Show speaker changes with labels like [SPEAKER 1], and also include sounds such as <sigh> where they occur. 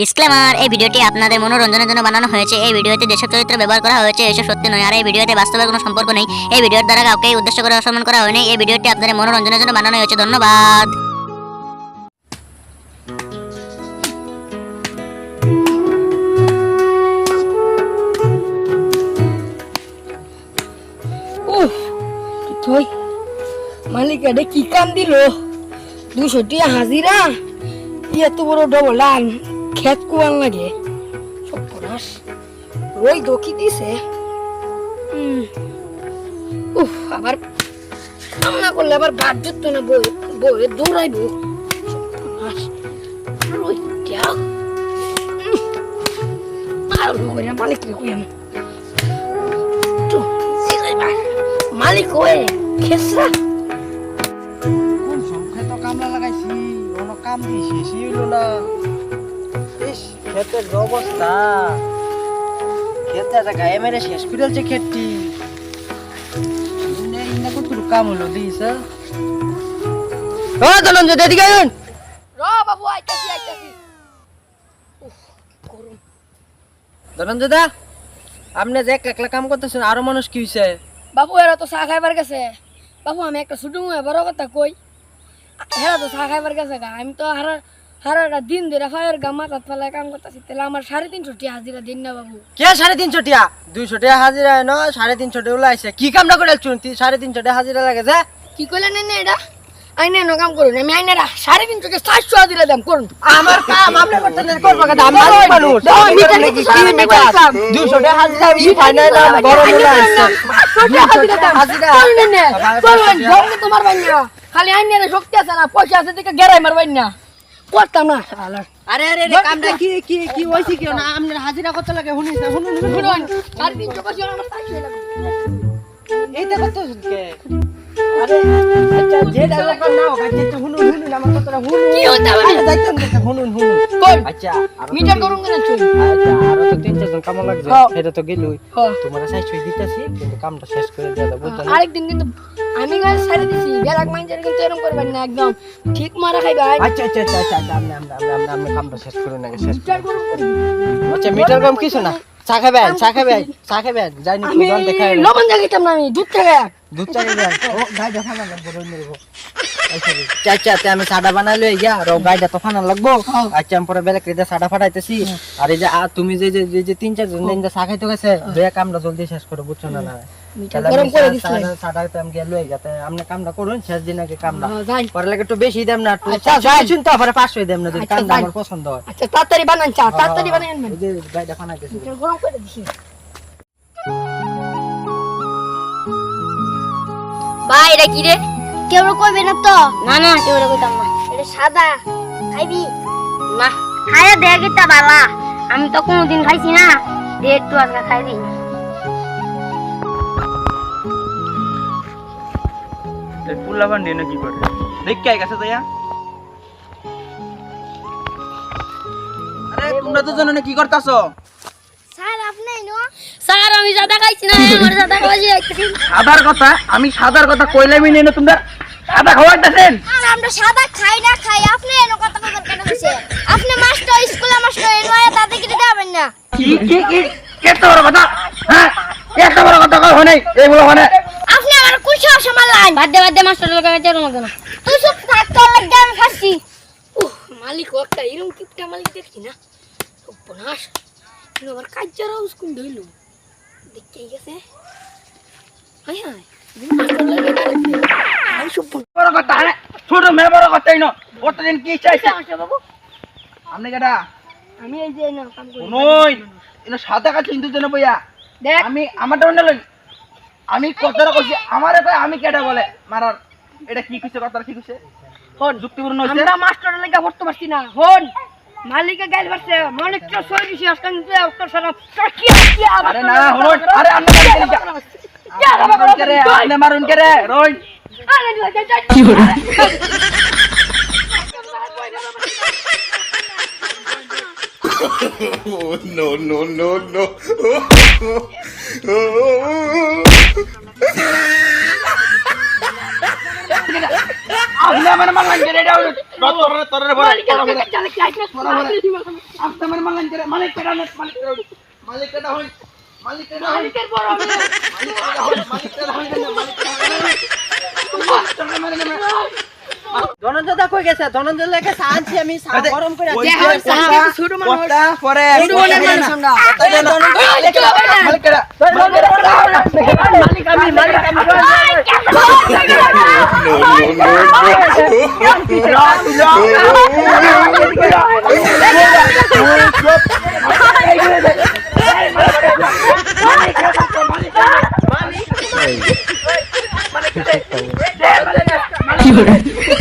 [SPEAKER 1] Disclaimer এই ভিডিওটি আপনাদের মনোরঞ্জনের জন্য বানানো হয়েছে। এই ভিডিওতে যেসব চরিত্র ব্যবহার করা হয়েছে, এসব সত্যি নয়। আর এই ভিডিওতে বাস্তবের কোনো সম্পর্ক নেই। এই ভিডিওর দ্বারা কাউকে উদ্দেশ্য করে অসম্মান করা হয়নি। এই ভিডিওটি আপনাদের মনোরঞ্জনের জন্য বানানো হয়েছে। ধন্যবাদ।
[SPEAKER 2] তুই মালিক এটা কি কাম দিল দুশো টিয়া হাজিরা, এত বড় ডবল আন খেত কুয়ান লাগে। পড়াস ওই দকি দিছে। উফ, আবার কাম না করলে আবার বাদ যুক্ত না বই বই দৌড়াইব। মালিক মালিক ওয়ে খেসরা।
[SPEAKER 3] কোন সংখ্যায় তো কামলা লাগাইছি, কোনো কাম দিয়ে শেষই হইল না। ক্ষেতের যে অবস্থা ক্ষেত যা গায়ে মেরে শেষ করে ফেলছে ক্ষেতটি কতটুকু কাম হলো দিস ও ধনঞ্জয় এদিকে আইন
[SPEAKER 2] র বাবু আইতাছি আইতাছি।
[SPEAKER 3] ধনঞ্জয় দা আপনি যে একলা কাম করতেছেন আরও মানুষ কি হইছে?
[SPEAKER 2] বাবু এরা তো চা খাইবার গেছে। বাবু আমি একটা মুয়ে বড় কথা কই। হেরা তো চা খাইবার গেছে আমি তো হারা হারাটা দিন ধরে ফায়ার গা মাথাত ফেলায় কাম করতেছি। তাহলে আমার সাড়ে তিনশো টি হাজিরা দিন না বাবু।
[SPEAKER 3] কে সাড়ে তিনশো টিয়া? দুইশো টিয়া হাজিরা না সাড়ে তিনশো টিয়া উলাইছে। কি কামটা করে চুন সাড়ে তিনশো টিয়া হাজিরা লাগে যে।
[SPEAKER 2] কি করলেন এনে এটা? আইনে এনে কাম করুন আমি আইনেরা সাড়ে তিনশো কে চারশো হাজিরা দাম করুন।
[SPEAKER 3] আমার কাম আপনি করতে নেই করব কথা আমি মানুষ হাজিরা আমি ফাইনাল আসছে হাজিরা
[SPEAKER 2] তোমার বাইনা খালি আইনে শক্তি আছে না পয়সা আছে দিকে গেরাই মারবাই না করতাম না।
[SPEAKER 3] আরে আরে রে কামটা কি কি কি হইছে কি? না আপনার হাজিরা কত লাগে শুনিস শুনুন
[SPEAKER 2] শুনুন। সাড়ে তিনশো কষ্ট আমার চারশো লাগে
[SPEAKER 3] এইটা কত? কে? আমার করে
[SPEAKER 2] আরেকদিন কিন্তু আমি গাছ ছাড়ে দিছি বেলাক মাইন্ডের কিন্তু এরকম করবেন না একদম। ঠিক মারা খাইবে
[SPEAKER 3] আচ্ছা আচ্ছা আচ্ছা আচ্ছা আচ্ছা আপনি কামটা শেষ আগে শেষ
[SPEAKER 2] করবি।
[SPEAKER 3] আচ্ছা মিটার কম কিছু না। চা খাবেন চা খাবেন চা খাবেন যাই না
[SPEAKER 2] লবণ জাগিতাম না আমি দুধ থেকে।
[SPEAKER 3] আচ্ছা আমি সাদা বানাইলে আর গাইটা তো ফানা লাগবো। আচ্ছা আমি পরে বেলা কেটে সাদা ফাটাইতেছি। আর এই যে তুমি যে যে যে- যে তিন চার জন যে চা খাইতে গেছে দুয়া কামটা জলদি শেষ করে বুঝছ না
[SPEAKER 2] তাড়াতাড়ি বানান চা গরম করে দিছি
[SPEAKER 4] এটা কি রে? কেউ কইবে না তো? না না কেউ কইতাম না। এটা সাদা। খাইবি? না। খাইয়া দেখ এটা বালা। আমি তো কোনোদিন খাইছি না। দে একটু আজকে খাই দিই
[SPEAKER 5] পুল্লাবান কি করে? দেখ কে গেছে তাইয়া। আরে তোমরা তো জানো না কি করতাছো?
[SPEAKER 4] স্যার আপনি নো স্যার আমি সাদা খাইছি না আমার সাদা খাওয়াছি আইতেছি
[SPEAKER 5] সাদার কথা আমি সাদার কথা কইলামই নেই না তোমরা? সাদা খাওয়াইতাছেন
[SPEAKER 4] আর আমরা সাদা খাই না খাই আপনি এনো কথা কথা কেন হইছে আপনি মাস্টার স্কুলে মাস্টার এনো আয়া তাতে কি দেবেন না।
[SPEAKER 5] কি কি কি? এত বড় কথা? হ্যাঁ? এত বড় কথা কই নাই? এইগুলো
[SPEAKER 4] আপনি আমার কুশো সামালান। বাদ দে বাদ দে মাস্টার লোক কেন? তুই চুপ থাক তোর লাগি আমি ফাঁসি।
[SPEAKER 2] উহ মালিক ও একটা এরকম কিপটা মালিক দেখছি না। উপনাশ কাজ যারা স্কুল ধইল দেখতে গেছে
[SPEAKER 5] বড় কথা হ্যাঁ ছোট মেয়ে বড় কথাই না কতদিন কি চাইছে? আপনি কেডা?
[SPEAKER 2] আমি এই যে না কাম করি।
[SPEAKER 5] নই এটা সাদা কাছে হিন্দু জন বইয়া।
[SPEAKER 2] দেখ।
[SPEAKER 5] আমি আমারটা অন্য লই। আমি কথাটা কইছি আমারে কই আমি কেডা বলে? মারার। এটা কি কইছে কথাটা কি কইছে?
[SPEAKER 2] হন।
[SPEAKER 5] যুক্তিপূর্ণ হইছে?
[SPEAKER 2] আমরা মাস্টার লেগে পড়তে পারছি না। হন। মালিকে গাইল পারছে মালিক তো সই দিছি আজকাল কিন্তু অক্ষর সারা কি কি
[SPEAKER 5] আরে না হনুন আরে আপনি মারুন কে আপনি মারুন কে রে আপনি মারুন কে রে রোই
[SPEAKER 2] কি হলো?
[SPEAKER 6] No, no, no, no. <laughs> <laughs>
[SPEAKER 5] আপনি আমার মারলেন এটা
[SPEAKER 2] মালিক
[SPEAKER 5] মালিক মালিক হই মালিক মালিকের বড় মালিক হই মালিক হই মালিক হই
[SPEAKER 3] ধনঞ্জয় কই গেছে ধনঞ্জয় লেগে আনছি আমি চা গরম করে
[SPEAKER 5] পরে
[SPEAKER 2] ছোট মানুষ
[SPEAKER 5] কেডা মালিক আমি মালিক আমি
[SPEAKER 6] কি